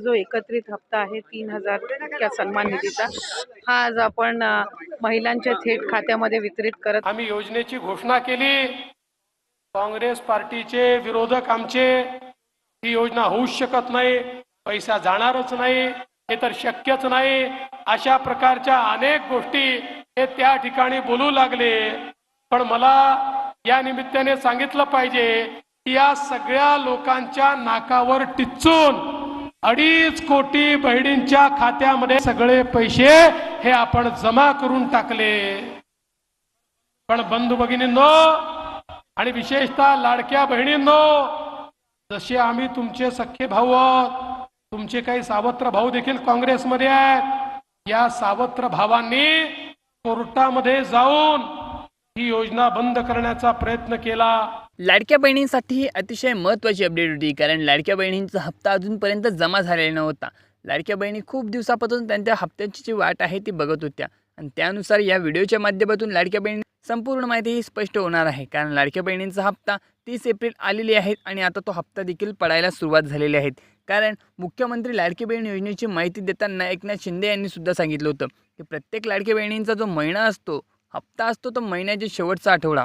जो एकत्रित हप्ता आहे तीन हजार इतक्या सन्मान निधीचा हा आज आपण महिलांच्या थेट खात्यामध्ये वितरित करत आम्ही योजनेची घोषणा केली. काँग्रेस पार्टीचे विरोधक आमचे ही योजना होऊच शकत नाही पैसा जाणारच नाही हे तर शक्यच नाही. अशा प्रकारच्या अनेक गोष्टी हे त्या ठिकाणी बोलू लागले. पण मला या निमित्ताने सांगितलं पाहिजे की या सगळ्या लोकांच्या नाकावर टिचून अडीच कोटी बहिणींच्या खात्यामध्ये सगळे पैसे हे आपण जमा करून टाकले. पण बंधू भगिनींनो आणि विशेषतः लाडक्या बहिणींनो जसे आम्ही तुमचे सख्खे भाऊ आहोत तुमचे काही सावत्र भाऊ देखील काँग्रेसमध्ये आहेत या सावत्र भावांनी कोर्टामध्ये जाऊन ही योजना बंद करण्याचा प्रयत्न केला. लाडक्या बहिणींसाठी ही अतिशय महत्त्वाची अपडेट होती कारण लाडक्या बहिणींचा हप्ता अजूनपर्यंत जमा झालेला नव्हता. लाडक्या बहिणी खूप दिवसापासून त्यांच्या हप्त्यांची जी वाट आहे ती बघत होत्या. आणि त्यानुसार या व्हिडिओच्या माध्यमातून लाडक्या बहिणी संपूर्ण माहिती ही स्पष्ट होणार आहे कारण लाडक्या बहिणींचा हप्ता तीस एप्रिल आलेली आहेत आणि आता तो हप्ता देखील पडायला सुरुवात झालेली आहेत कारण मुख्यमंत्री लाडकी बहीण योजनेची माहिती देताना एकनाथ शिंदे यांनी सुद्धा सांगितलं होतं की प्रत्येक लाडक्या बहिणींचा जो महिना असतो हप्ता असतो तो महिन्याच्या शेवटचा आठवडा.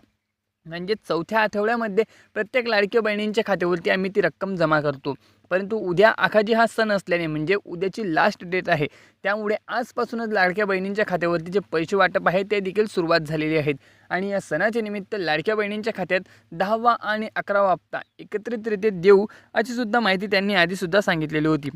म्हणजे चौथ्या आठवड्यामध्ये प्रत्येक लाडक्या बहिणींच्या खात्यावरती आम्ही ती रक्कम जमा करतो. परंतु उद्या आखाजी हा सण असल्याने म्हणजे उद्याची लास्ट डेट आहे त्यामुळे आजपासूनच लाडक्या बहिणींच्या खात्यावरती जे पैसे वाटप आहे ते देखील सुरुवात झालेली आहेत. आणि या सणाच्या निमित्त लाडक्या बहिणींच्या खात्यात दहावा आणि अकरावा हप्ता एकत्रितरित्या देऊ अशीसुद्धा माहिती त्यांनी आधीसुद्धा सांगितलेली होती.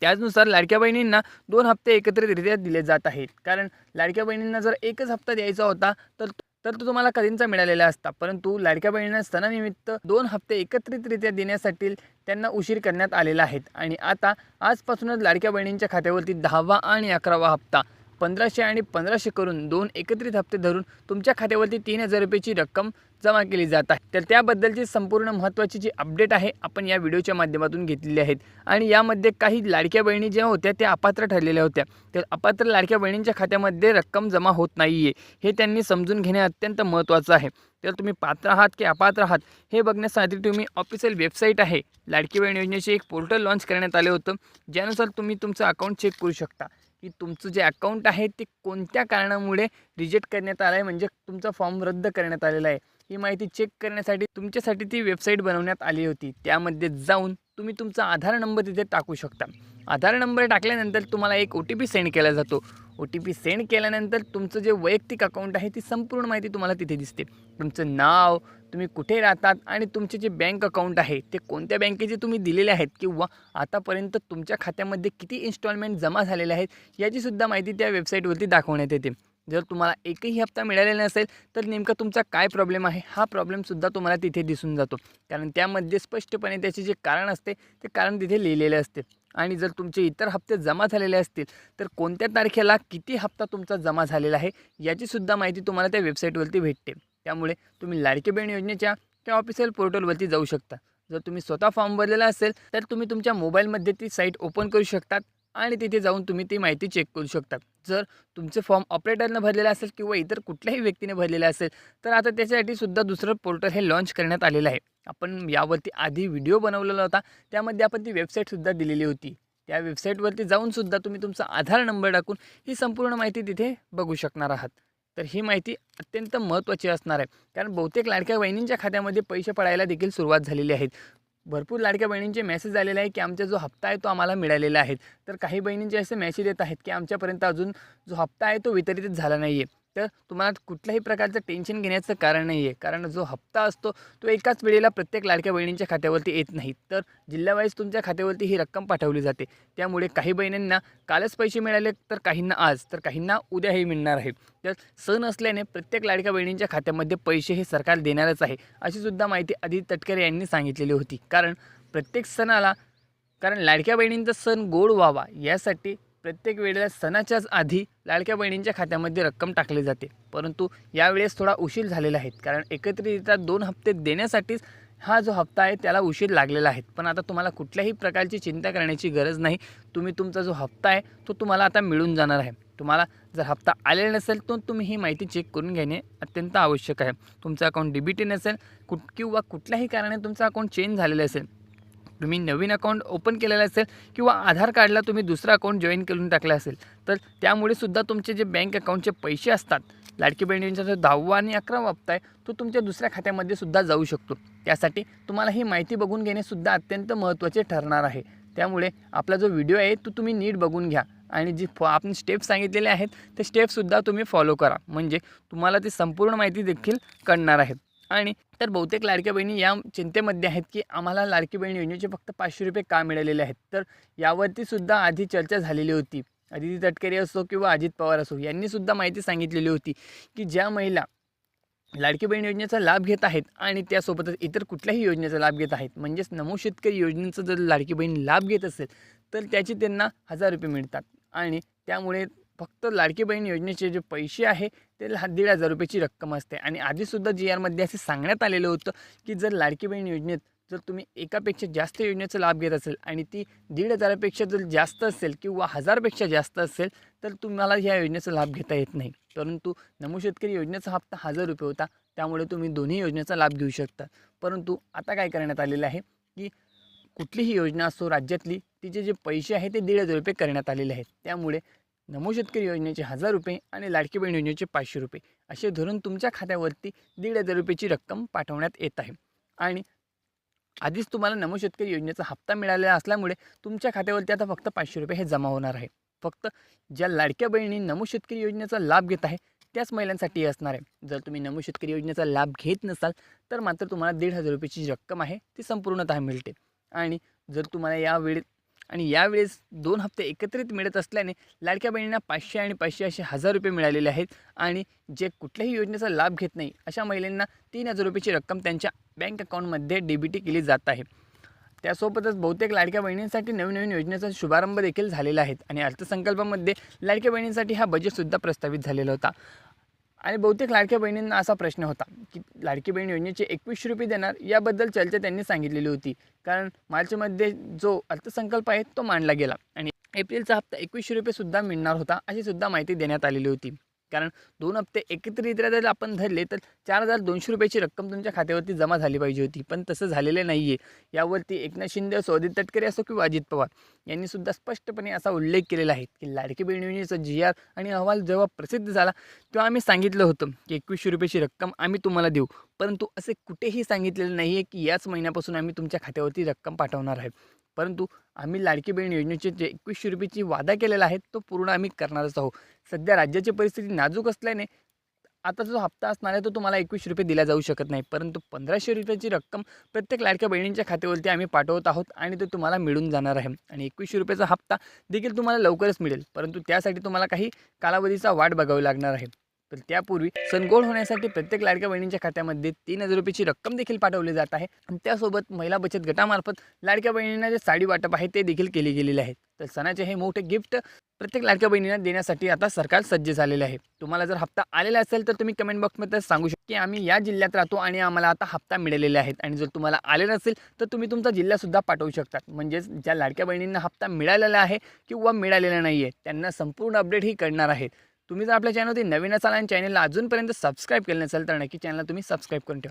त्याचनुसार लाडक्या बहिणींना दोन हप्ते एकत्रितरित्या दिले जात आहेत. कारण लाडक्या बहिणींना जर एकच हप्ता द्यायचा होता तर तर तो तुम्हाला कधींचा मिळालेला असता. परंतु लाडक्या बहिणींना सणानिमित्त दोन हप्ते एकत्रितरित्या देण्यासाठी त्यांना उशीर करण्यात आलेला आहेत आणि आता आजपासूनच लाडक्या बहिणींच्या खात्यावरती दहावा आणि अकरावा हप्ता पंधराशे आणि पंधराशे करून दोन एकत्रित हप्ते धरून तुमच्या खात्यावरती तीन हजार रुपयेची रक्कम जमा केली जात आहे. तर त्याबद्दलची संपूर्ण महत्त्वाची जी अपडेट आहे आपण या व्हिडिओच्या माध्यमातून घेतलेली आहेत. आणि यामध्ये काही लाडक्या बहिणी ज्या होत्या त्या अपात्र ठरलेल्या होत्या. तर अपात्र लाडक्या बहिणींच्या खात्यामध्ये रक्कम जमा होत नाही आहे हे त्यांनी समजून घेणे अत्यंत महत्त्वाचं आहे. तर तुम्ही पात्र आहात की अपात्र आहात हे बघण्यासाठी तुम्ही ऑफिशियल वेबसाईट आहे. लाडकी बहीण योजनेचे एक पोर्टल लॉन्च करण्यात आले होतं ज्यानुसार तुम्ही तुमचं अकाउंट चेक करू शकता. की तुमचं जे अकाउंट आहे ते कोणत्या कारणामुळे रिजेक्ट करण्यात आलं आहे म्हणजे तुमचा फॉर्म रद्द करण्यात आलेला आहे. ही माहिती चेक करण्यासाठी तुमच्यासाठी ती वेबसाईट बनवण्यात आली होती. त्यामध्ये जाऊन तुम्ही तुमचा आधार नंबर तिथे टाकू शकता. आधार नंबर टाकल्यानंतर तुम्हाला एक ओ टी पी सेंड केला जातो. ओ टी पी सेंड केल्यानंतर तुमचं जे वैयक्तिक अकाउंट आहे ती संपूर्ण माहिती तुम्हाला तिथे दिसते. तुमचं नाव तुम्ही कुठे राहतात आणि तुमचे जे बँक अकाउंट आहे ते कोणत्या बँकेचे तुम्ही दिलेले आहेत किंवा आतापर्यंत तुमच्या खात्यामध्ये किती इन्स्टॉलमेंट जमा झालेले आहेत याचीसुद्धा माहिती त्या वेबसाईटवरती दाखवण्यात येते. जर तुम्हाला एकही हप्ता मिळालेला नसेल तर नेमका तुमचा काय प्रॉब्लेम आहे? हा प्रॉब्लेमसुद्धा तुम्हाला तिथे दिसून जातो. कारण त्यामध्ये स्पष्टपणे त्याचे जे कारण असते ते कारण तिथे लिहिलेले असते. आणि जर तुमचे इतर हप्ते जमा झालेले असतील तर कोणत्या तारखेला किती हप्ता तुमचा जमा झालेला आहे याचीसुद्धा माहिती तुम्हाला त्या वेबसाईटवरती भेटते. त्यामुळे तुम्ही लाडके बहीण योजनेच्या त्या ऑफिशियल पोर्टलवरती जाऊ शकता. जर तुम्ही स्वतः फॉर्म भरलेला असेल तर तुम्ही तुमच्या मोबाईलमध्ये ती साईट ओपन करू शकतात. आणि तिथे जाऊन तुम्ही ती माहिती चेक करू शकता. जर तुमचे फॉर्म ऑपरेटरनं भरलेले असेल किंवा इतर कुठल्याही व्यक्तीने भरलेले असेल तर आता त्याच्यासाठी सुद्धा दुसरं पोर्टल हे लॉन्च करण्यात आलेलं आहे. आपण यावरती आधी व्हिडिओ बनवलेला होता. त्यामध्ये आपण ती वेबसाईटसुद्धा दिलेली होती. त्या वेबसाईटवरती जाऊनसुद्धा तुम्ही तुमचा आधार नंबर टाकून ही संपूर्ण माहिती तिथे बघू शकणार आहात. तर ही माहिती अत्यंत महत्त्वाची असणार आहे. कारण बहुतेक लाडक्या वहिनींच्या खात्यामध्ये पैसे पडायला देखील सुरुवात झालेली आहेत. भरपूर लाडक्या बहिणींचे मेसेज आलेले आहे की आमचा जो हप्ता आहे तो आम्हाला मिळालेला आहे. तर काही बहिणींचे असे मेसेज येत आहेत की आमच्यापर्यंत अजून जो हप्ता आहे तो वितरितच झाला नाही आहे तर तुम्हाला कुठल्याही प्रकारचं टेन्शन घेण्याचं कारण नाही आहे कारण जो हप्ता असतो तो एकाच वेळेला प्रत्येक लाडक्या बहिणींच्या खात्यावरती येत नाही तर जिल्हावाईज तुमच्या खात्यावरती ही रक्कम पाठवली जाते. त्यामुळे काही बहिणींना कालच पैसे मिळाले तर काहींना आज तर काहींना उद्याही मिळणार आहे. तर सण असल्याने प्रत्येक लाडक्या बहिणींच्या खात्यामध्ये पैसे हे सरकार देणारच आहे अशीसुद्धा माहिती आदित्य तटकरे यांनी सांगितलेली होती. कारण प्रत्येक सणाला कारण लाडक्या बहिणींचा सण गोड व्हावा यासाठी प्रत्येक वेळेला सणाच्याच आधी लाडक्या बहिणींच्या खात्यामध्ये रक्कम टाकली जाते. परंतु यावेळेस थोडा उशीर झालेला आहे. कारण एकत्रितरित्या दोन हप्ते देण्यासाठीच हा जो हप्ता आहे त्याला उशीर लागलेला आहे. पण आता तुम्हाला कुठल्याही प्रकारची चिंता करण्याची गरज नाही. तुम्ही तुमचा जो हप्ता आहे तो तुम्हाला आता मिळून जाणार आहे. तुम्हाला जर हप्ता आलेला नसेल तर तुम्ही ही माहिती चेक करून घेणे अत्यंत आवश्यक आहे. तुमचं अकाउंट डी नसेल कुठ किंवा कुठल्याही कारणाने तुमचं अकाउंट चेंज झालेलं असेल तुम्ही नवीन अकाउंट ओपन केलेलं असेल किंवा आधार कार्डला तुम्ही दुसरा अकाउंट जॉईन करून टाकला असेल तर त्यामुळे सुद्धा तुमचे जे बँक अकाउंटचे पैसे असतात लाडकी बहिणींचा जो दहावा आणि अकरावा हप्ता आहे तो तुमच्या दुसऱ्या खात्यामध्ये सुद्धा जाऊ शकतो. त्यासाठी तुम्हाला ही माहिती बघून घेणे सुद्धा अत्यंत महत्त्वाचे ठरणार आहे. त्यामुळे आपला जो व्हिडिओ आहे तो तुम्ही नीट बघून घ्या. आणि जी फॉ आपण स्टेप सांगितलेले आहेत ते स्टेपसुद्धा तुम्ही फॉलो करा. म्हणजे तुम्हाला ती संपूर्ण माहिती देखील कळणार आहेत. आणि तर बहुतेक लाडक्या बहिणी या चिंतेमध्ये आहेत की आम्हाला लाडकी बहीण योजनेचे फक्त पाचशे रुपये का मिळालेले आहेत? तर यावरती सुद्धा आधी चर्चा झालेली होती. अदिती तटकरे असो किंवा अजित पवार असो यांनीसुद्धा माहिती सांगितलेली होती की ज्या महिला लाडकी बहीण योजनेचा लाभ घेत आहेत आणि त्यासोबतच इतर कुठल्याही योजनेचा लाभ घेत आहेत म्हणजेच नमो शेतकरी योजनेचा जर लाडकी बहीण लाभ घेत असेल तर त्याची त्यांना हजार रुपये मिळतात. आणि त्यामुळे फक्त लाडकी बहीण योजनेचे जे पैसे आहे ते दीड हजार रुपयाची रक्कम असते. आणि आधीसुद्धा जी आरमध्ये असे सांगण्यात आलेलं होतं की जर लाडकी बहीण योजनेत जर तुम्ही एकापेक्षा जास्त योजनेचा लाभ घेत असेल आणि ती दीड हजारापेक्षा जर जास्त असेल किंवा हजारपेक्षा जास्त असेल तर तुम्हाला ह्या योजनेचा लाभ घेता येत नाही. परंतु नमो शेतकरी योजनेचा हप्ता हजार रुपये होता त्यामुळे तुम्ही दोन्ही योजनेचा लाभ घेऊ शकता. परंतु आता काय करण्यात आलेलं आहे की कुठलीही योजना असो राज्यातली तिचे जे पैसे आहे ते दीड हजार रुपये करण्यात आलेले आहेत. त्यामुळे नमो शेतकरी योजनेचे हजार रुपये आणि लाडकी बहीण योजनेचे पाचशे रुपये. असे धरून तुमच्या खात्यावरती दीड हजार रुपयेची रक्कम पाठवण्यात येत आहे. आणि आधीच तुम्हाला नमो शेतकरी योजनेचा हप्ता मिळालेला असल्यामुळे तुमच्या खात्यावरती आता फक्त पाचशे रुपये हे जमा होणार आहे. फक्त ज्या लाडक्या बहिणी नमो शेतकरी योजनेचा लाभ घेत आहे त्याच महिलांसाठी असणार आहे. जर तुम्ही नमो शेतकरी योजनेचा लाभ घेत नसाल तर मात्र तुम्हाला दीड हजार रुपयाची रक्कम आहे ती संपूर्णतः मिळते. आणि जर तुम्हाला यावेळी आणि यावेळेस दोन हप्ते एकत्रित मिळत असल्याने लाडक्या बहिणींना पाचशे आणि पाचशे असे हजार रुपये मिळालेले आहेत आणि जे कुठल्याही योजनेचा लाभ घेत नाही अशा महिलांना तीन हजार रुपयाची रक्कम त्यांच्या बँक अकाउंटमध्ये डी बी टी केली जात आहे. त्यासोबतच बहुतेक लाडक्या बहिणींसाठी नवीन नवीन योजनेचा शुभारंभ देखील झालेला आहे आणि अर्थसंकल्पामध्ये लाडक्या बहिणींसाठी हा बजेटसुद्धा प्रस्तावित झालेला होता. आणि बहुतेक लाडक्या बहिणींना असा प्रश्न होता की लाडकी बहीण योजनेचे एकवीसशे रुपये देणार याबद्दल चर्चा त्यांनी सांगितलेली होती. कारण मार्चमध्ये जो अर्थसंकल्प आहे तो मांडला गेला आणि एप्रिलचा हप्ता एकवीसशे रुपयेसुद्धा मिळणार होता अशी सुद्धा माहिती देण्यात आलेली होती. कारण दोन हप्ते एकत्रितरित्या जर आपण धरले तर चार हजार दोनशे रुपयाची रक्कम तुमच्या खात्यावरती जमा झाली पाहिजे होती. पण तसं झालेलं नाही आहे यावरती एकनाथ शिंदे असो अजित तटकरे असो किंवा अजित पवार यांनी सुद्धा स्पष्टपणे असा उल्लेख केलेला आहे की लाडकी बहीण योजनेचा जी आर आणि अहवाल जेव्हा प्रसिद्ध झाला तेव्हा आम्ही सांगितलं होतं की एकवीसशे रुपयाची रक्कम आम्ही तुम्हाला देऊ. परंतु असे कुठेही सांगितलेलं नाही आहे की याच महिन्यापासून आम्ही तुमच्या खात्यावरती रक्कम पाठवणार आहे. परंतु आम्ही लाडकी बहीण योजनेचे जे एकवीसशे रुपयेची वादा केलेला आहे तो पूर्ण आम्ही करणारच आहोत. सध्या राज्याची परिस्थिती नाजूक असल्याने आता जो हप्ता असणार आहे तो तुम्हाला एकवीसशे रुपये दिला जाऊ शकत नाही. परंतु पंधराशे रुपयाची रक्कम प्रत्येक लाडक्या बहिणींच्या खात्यावरती आम्ही पाठवत आहोत आणि तो तुम्हाला मिळून जाणार आहे. आणि एकवीसशे रुपयाचा हप्ता देखील तुम्हाला लवकरच मिळेल. परंतु त्यासाठी तुम्हाला काही कालावधीचा वाट बघावी लागणार आहे. तर त्यापूर्वी सनगोळ होण्यासाठी प्रत्येक लाडक्या बहिणींच्या खात्यामध्ये तीन हजार रुपयाची रक्कम देखील पाठवली जात आहे. आणि त्यासोबत महिला बचत गटामार्फत लाडक्या बहिणींना जे साडी वाटप आहे ते देखील केले गेलेले आहे. तर सणाचे हे मोठे गिफ्ट प्रत्येक लाडक्या बहिणींना देण्यासाठी आता सरकार सज्ज झालेले आहे. तुम्हाला जर हप्ता आलेला असेल तर तुम्ही कमेंट बॉक्समध्ये सांगू शकता की आम्ही या जिल्ह्यात राहतो आणि आम्हाला आता हप्ता मिळालेले आहेत आणि जर तुम्हाला आले नसेल तर तुम्ही तुमचा जिल्हासुद्धा पाठवू शकतात. म्हणजेच ज्या लाडक्या बहिणींना हप्ता मिळालेला आहे किंवा मिळालेला नाही आहे त्यांना संपूर्ण अपडेट ही करणार आहेत तुम्ही जर आपल्या चॅनलवरती नवीन असाल आणि चॅनलला अजूनपर्यंत सबस्क्राईब केलं नसेल तर नक्की चॅनलला तुम्ही सबस्क्राईब करून ठेवा.